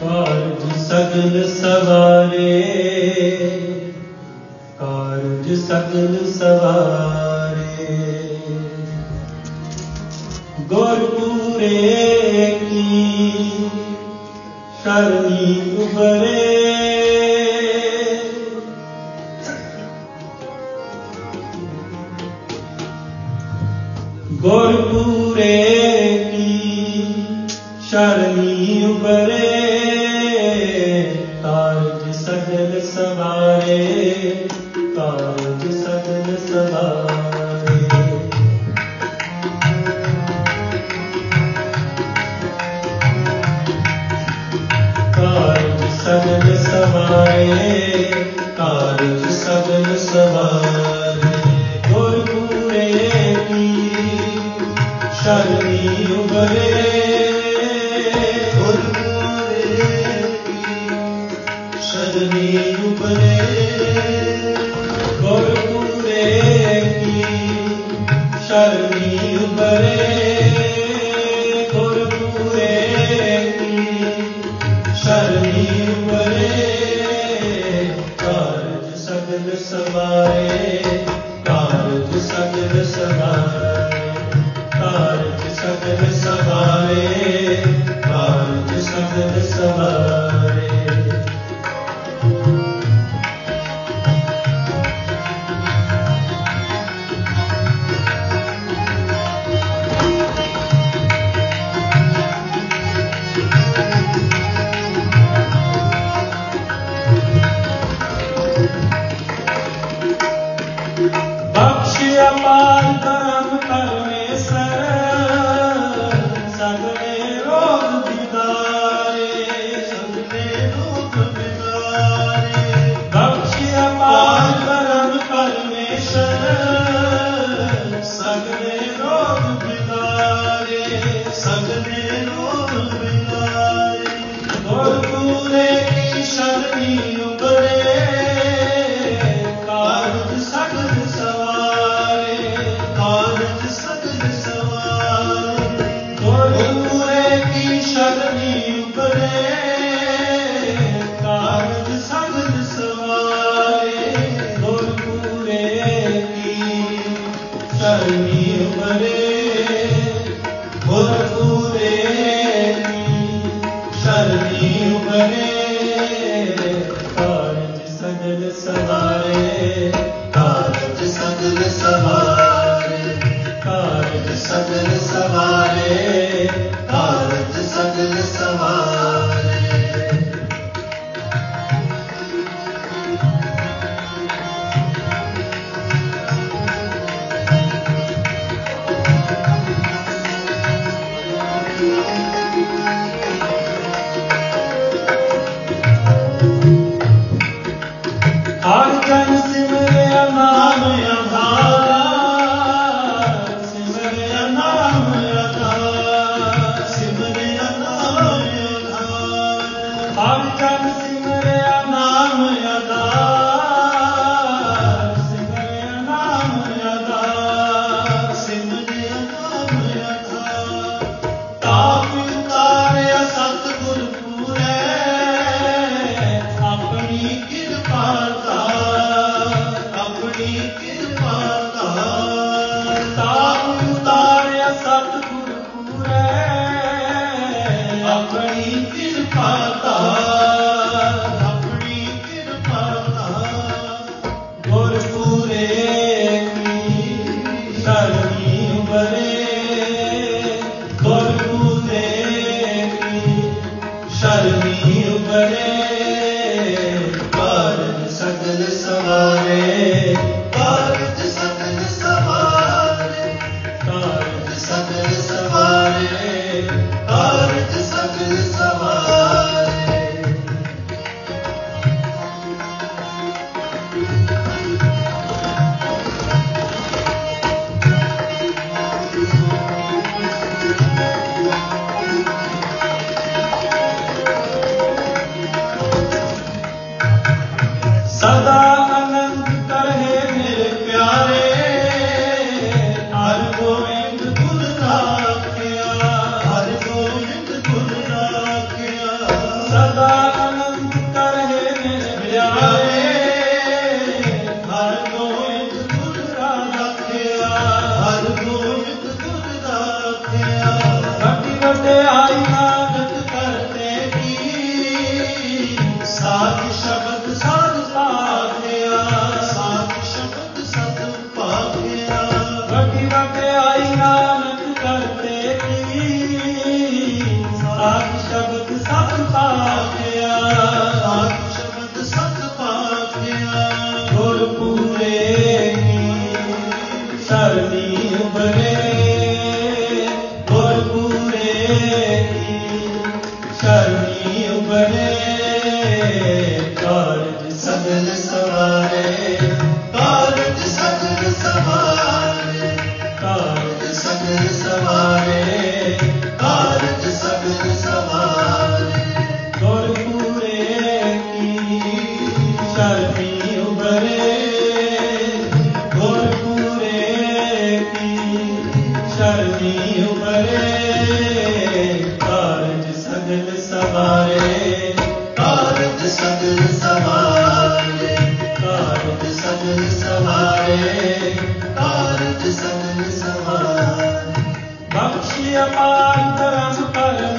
ਕਾਰਜ ਸਗਲ ਸਵਾਰੇ। ਕਾਰਜ ਸਗਲ ਸਵਾਰੇ। ਗੁਰਪੂਰੇ ਕੀ ਸ਼ਰਨੀ ਉਬਰੇ ਗੁਰਪੂਰੇ ਕੀ ਸ਼ਰਨੀ ਉਬਰੇ Amen. ਗੁਰੂ ਰੇ ਕੀ ਸ਼ਰਣੀ ਉਪਰੇ सगल सा ਸਗਲ ਸਵਾਰੇ, ਕਾਰਜ ਸਗਲ ਸਵਾਰੇ, ਗੁਰ ਪੂਰੇ ਕੀ ਸ਼ਰਮੀ ਉਬਰੇ ਗੁਰ ਪੂਰੇ ਕੀ ਸ਼ਰਮੀ ਉਬਰੇ ਕਾਰਜ ਸਗਲ ਸਵਾਰੇ, ਕਾਰਜ ਸਗਲ ਸਵਾਰੇ, ਕਾਰਜ ਸਗਲ ਸਵਾਰੇ, ਕਾਰਜ ਸਗਲ ਸਵਾਰੇ। अपार करम परम